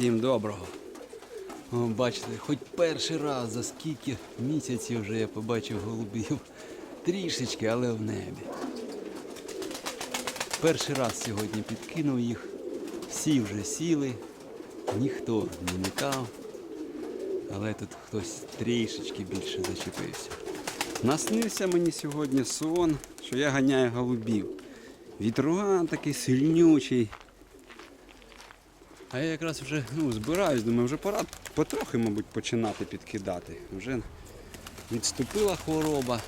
Всім доброго. О, бачите, хоч перший раз за скільки місяців вже я побачив голубів. Трішечки, але в небі. Перший раз сьогодні підкинув їх. Всі вже сіли, ніхто не літав. Але тут хтось трішечки більше зачепився. Наснився мені сьогодні сон, що я ганяю голубів. Вітруган такий сильнючий. А я якраз вже ну, збираюсь, думаю, вже пора потрохи, мабуть, починати підкидати. Вже відступила хвороба.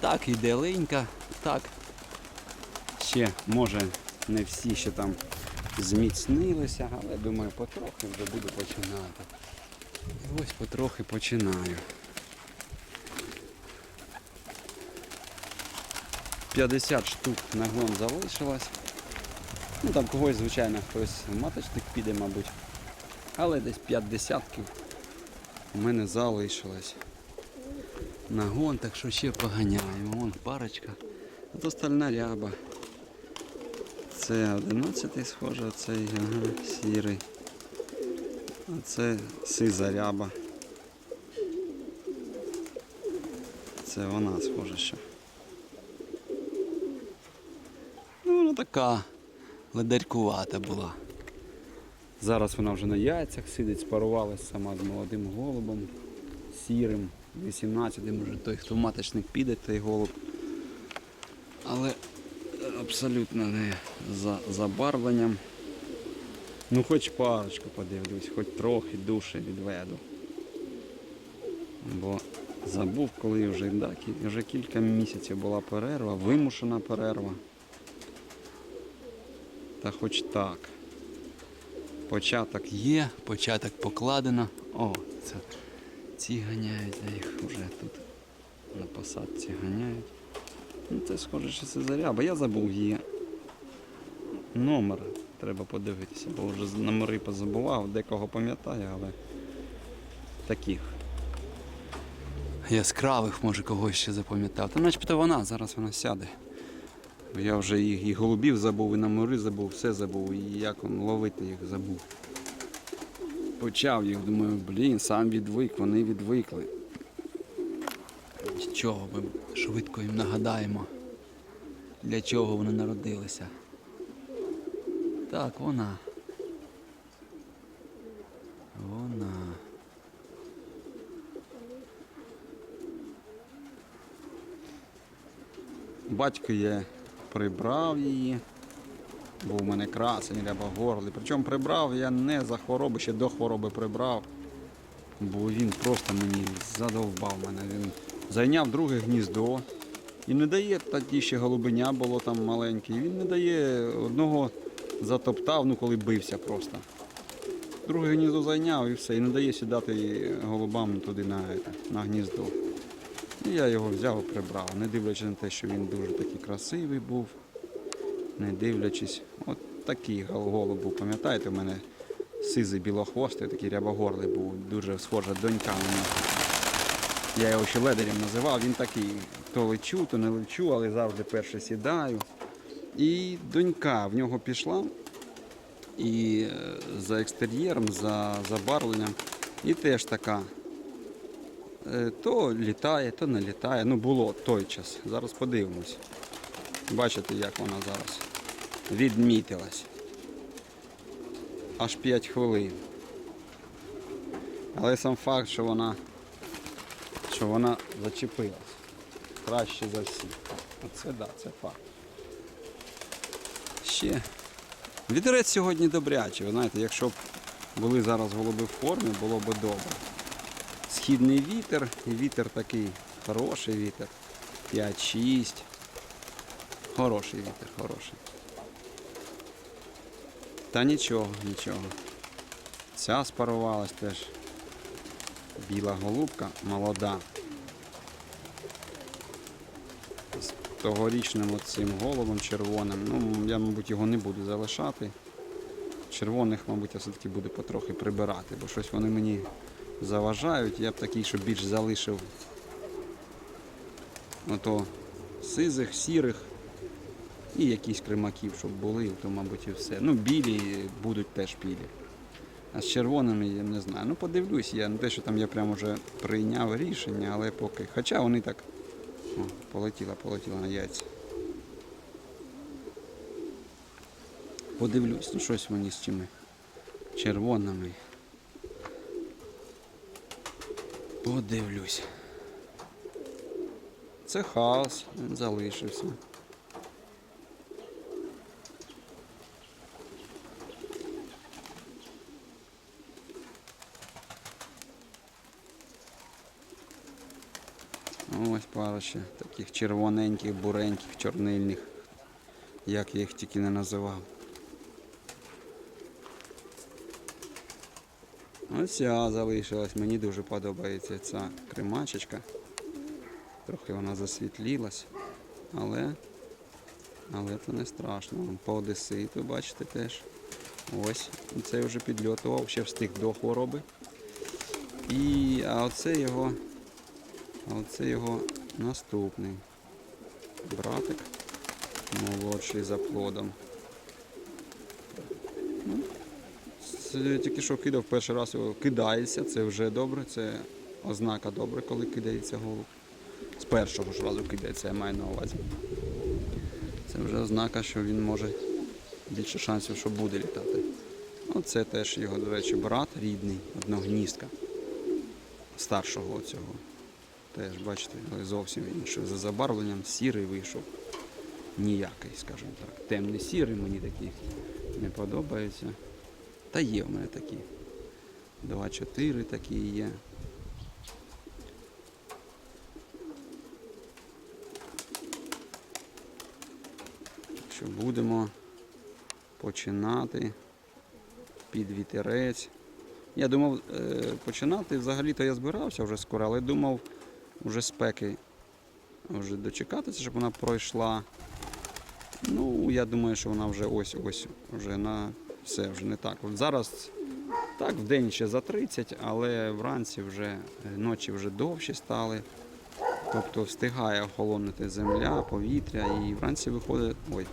Так, іде ленька, так. Ще, може, не всі ще там зміцнилися, але думаю, потрохи вже буду починати. І ось потрохи починаю. 50 штук нагон залишилось. Ну там когось, звичайно, хтось маточник піде, мабуть. Але десь 5 десятків у мене залишилось. Нагон, так що ще поганяємо. Вон парочка. А стальна ряба. Це 11 схоже, цей ага, сірий. А це сиза ряба. Це вона схоже що. Ну, вона така ледарькувата була. Зараз вона вже на яйцях сидить, спарувалася сама з молодим голубом, сірим, 18-м вже той, хто в маточник піде, той голуб. Але абсолютно не за забарвленням. Ну хоч парочку подивлюсь, хоч трохи душі відведу. Бо забув, коли вже, да, вже кілька місяців була перерва, вимушена перерва. Та хоч так. Початок є, початок покладено. О, це ці ганяють, а їх вже тут на посадці ганяють. Ну це схоже, що це заряба. Я забув її номер. Треба подивитися, бо вже номери позабував, декого пам'ятаю, але таких. Яскравих, може, когось ще запам'ятав. Та начебто вона, зараз вона сяде. Я вже і, і голубів забув, і номери забув, все забув, і як он ловити їх забув. Почав їх, думаю, блін, сам відвик, вони відвикли. Чого ми швидко їм нагадаємо, для чого вони народилися. Так, вона. Вона. Батько є прибрав її. Був у мене красень, рябогорлий. Причому прибрав я не за хвороби, ще до хвороби прибрав. Бо він просто мені задовбав мене. Він зайняв друге гніздо. І не дає тоді ще голубеня було там маленьке. Він не дає одного затоптав, ну коли бився просто. Друге гніздо зайняв і все. І не дає сідати голубам туди на, на гніздо. І я його взяв і прибрав, не дивлячись на те, що він дуже такий красивий був. Не дивлячись, от такий голуб був. Пам'ятаєте, у мене сизий білохвостий, такий рябогорлий був, дуже схожа донька нього. Я його ще ледарем називав, він такий, то лечу, то не лечу, але завжди перше сідаю. І донька в нього пішла і е, за екстер'єром, за забарвленням, і теж така. Е, То літає, то не літає. Ну було той час. Зараз подивимось. Бачите, як вона зараз відмітилась. Аж 5 хвилин. Але сам факт, що вона що вона зачепилась. Краще за всіх. Оце да, це факт. Ще. Вітерець сьогодні добрячий. Ви знаєте, якщо б були зараз голуби в формі, було б добре. Східний вітер, і вітер такий хороший вітер. 5-6. Хороший вітер, хороший. Та нічого, нічого. Ця спарувалась теж. Біла голубка, молода. З тогорічним оцим голубом червоним. Ну, я, мабуть, його не буду залишати. Червоних, мабуть, я все-таки буду потрохи прибирати, бо щось вони мені заважають. Я б такий, щоб більш залишив ото сизих, сірих і якісь кримаків, щоб були, то, мабуть, і все. Ну, білі будуть теж білі. А з червоними я не знаю. Ну подивлюсь, я не те, що там я прямо вже прийняв рішення, але поки. Хоча вони так. О, полетіла, полетіла на яйця. Подивлюсь, ну щось мені з чими червоними. Подивлюсь. Це хаос, він залишився. Ось пара ще таких червоненьких, буреньких, чорнильних, як я їх тільки не називав. Ось ця залишилась, мені дуже подобається ця кремачечка. Трохи вона засвітлілась, але, але це не страшно. По одеситу, бачите теж. Ось, цей вже підльотував, ще встиг до хвороби. І, а оце його, а оце його наступний братик, молодший за плодом. Ну, це тільки що кидав перший раз його кидається, це вже добре, це ознака добре, коли кидається голуб. З першого ж разу кидається, я маю на увазі. Це вже ознака, що він може більше шансів, що буде літати. Ну, це теж його, до речі, брат рідний, одногніздка. Старшого цього. Теж, бачите, зовсім інший. За забарвленням сірий вийшов. Ніякий, скажімо так. Темний сірий мені такі не подобаються. Та є в мене такі. 2-4 такі є. Що будемо починати під вітерець. Я думав е, починати, взагалі-то я збирався вже скоро, але думав вже спеки вже дочекатися, щоб вона пройшла. Ну, я думаю, що вона вже ось-ось, вже на все, вже не так. Зараз так, в день ще за 30, але вранці вже е, ночі вже довші стали. Тобто встигає охолонути земля, повітря і вранці виходить. Ой,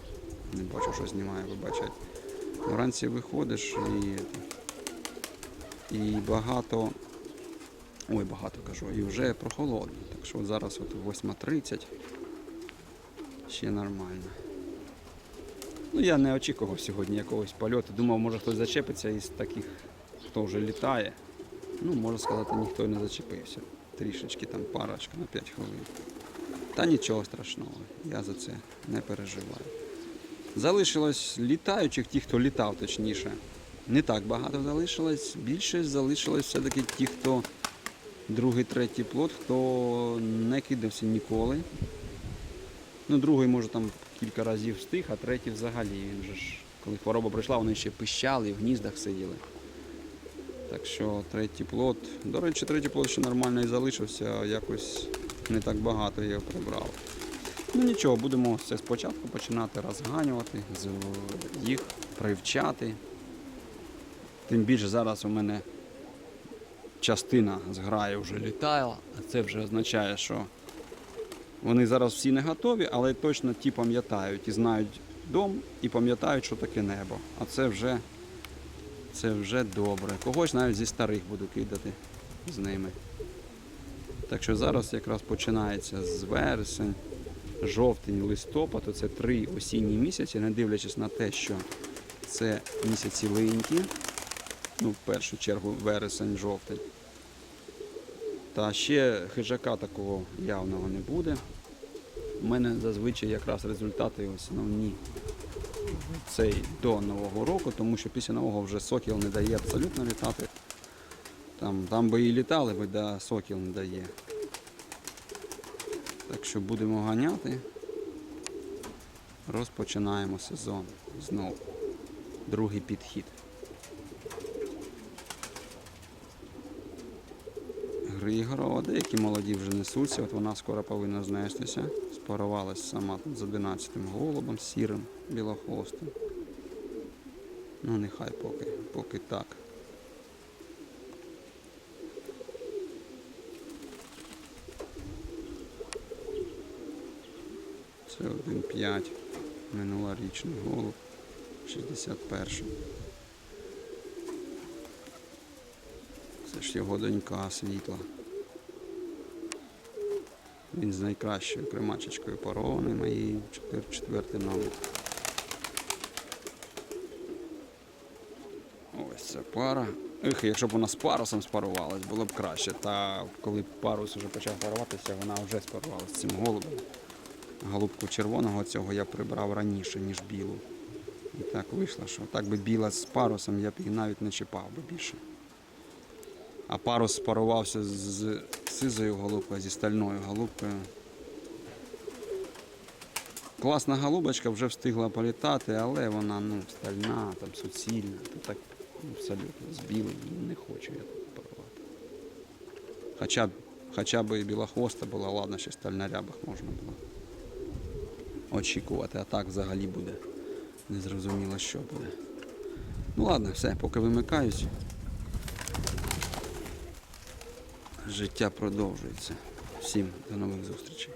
не бачу, що знімає, вибачать. Вранці виходиш і, і багато. Ой, багато кажу, і вже прохолодно. Так що зараз от 8.30 ще нормально. Ну я не очікував сьогодні якогось польоту. Думав, може хтось зачепиться із таких, хто вже літає. Ну, можна сказати, ніхто не зачепився. Трішечки там парочка на 5 хвилин. Та нічого страшного, я за це не переживаю. Залишилось літаючих, ті, хто літав, точніше. Не так багато залишилось. Більше залишилось все-таки ті, хто другий, третій плод, хто не кидався ніколи. Ну, другий, може, там кілька разів встиг, а третій взагалі. Він же ж, коли хвороба прийшла, вони ще пищали в гніздах сиділи. Так що третій плод. До речі, третій плод ще нормально і залишився, якось не так багато я його прибрав. Ну нічого, будемо все спочатку починати розганювати, їх привчати. Тим більше зараз у мене частина зграє вже літає, а це вже означає, що вони зараз всі не готові, але точно ті пам'ятають і знають дом, і пам'ятають, що таке небо. А це вже, це вже добре. Когось навіть зі старих буду кидати з ними. Так що зараз якраз починається з вересень, жовтень, листопад, це три осінні місяці, не дивлячись на те, що це місяці линькі, ну, в першу чергу вересень, жовтень. Та ще хижака такого явного не буде. У мене зазвичай якраз результати основні цей до Нового року, тому що після Нового вже сокіл не дає абсолютно літати. Там, там би і літали, би, да, сокіл не дає. Так що будемо ганяти. Розпочинаємо сезон знову. Другий підхід. Григорова, деякі молоді вже несуться, от вона скоро повинна знестися. Спарувалась сама з 11 голубом, сірим, білохвостим. Ну нехай поки, поки так. Це 1,5 минулорічний голуб, 61 Це ж його донька світла. Він з найкращою кремачечкою порований чотир- четвертий номер. Ось ця пара. Ех, якщо б вона з парусом спарувалась, було б краще. Та коли парус вже почав паруватися, вона вже спарувалася з цим голубем. Голубку червоного цього я прибрав раніше, ніж білу. І так вийшло, що так би біла з парусом, я б її навіть не чіпав би більше. А парус спарувався з сизою голубкою, зі стальною голубкою. Класна голубочка вже встигла політати, але вона ну, стальна, там суцільна. То так ну, абсолютно з білим не хочу я тут парувати. Хоча хоча б і білохвоста була, ладно, ще стальна рябах можна було очікувати, а так взагалі буде. Незрозуміло, що буде. Ну ладно, все, поки вимикаюсь. Життя продовжується. Всім до нових зустрічей.